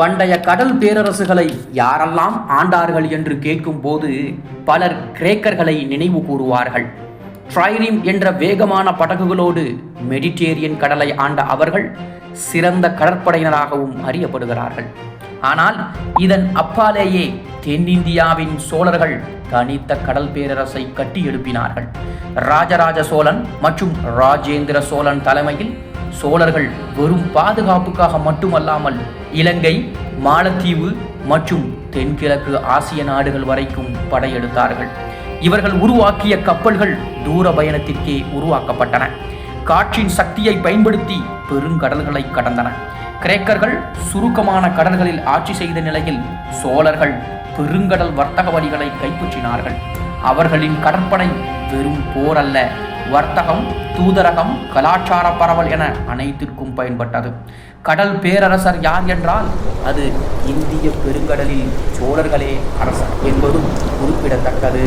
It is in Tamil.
பண்டைய கடல் பேரரசுகளை யாரெல்லாம் ஆண்டார்கள் என்று கேட்கும்போது பலர் கிரேக்கர்களை நினைவு கூறுவார்கள். ட்ரைரிம் என்ற வேகமான படகுகளோடு மெடிட்டேரியன் கடலை ஆண்ட அவர்கள் சிறந்த கடற்படையினராகவும் அறியப்படுகிறார்கள். ஆனால் இதன் அப்பாலேயே தென்னிந்தியாவின் சோழர்கள் தனித்த கடல் பேரரசை கட்டி எழுப்பினார்கள் ராஜராஜ சோழன் மற்றும் ராஜேந்திர சோழன் தலைமையில் சோழர்கள் வெறும் பாதுகாப்புக்காக மட்டுமல்லாமல் இலங்கை மாலத்தீவு மற்றும் தென்கிழக்கு ஆசிய நாடுகள் வரைக்கும் படையெடுத்தார்கள். இவர்கள் உருவாக்கிய கப்பல்கள் தூர பயணத்திற்கே உருவாக்கப்பட்டன. காற்றின் சக்தியை பயன்படுத்தி பெருங்கடல்களை கடந்தன. கிரேக்கர்கள் சுருக்கமான கடல்களில் ஆட்சி செய்த நிலையில் சோழர்கள் பெருங்கடல் வர்த்தக வழிகளை கைப்பற்றினார்கள். அவர்களின் கடற்படை வெறும் போர் அல்ல வர்த்தகம் தூதரகம் கலாச்சார பரவல் என அனைத்திற்கும் பயன்பட்டது. கடல் பேரரசர் யார் என்றால் அது இந்திய பெருங்கடலில் சோழர்களே அரசர் என்பதும் குறிப்பிடத்தக்கது.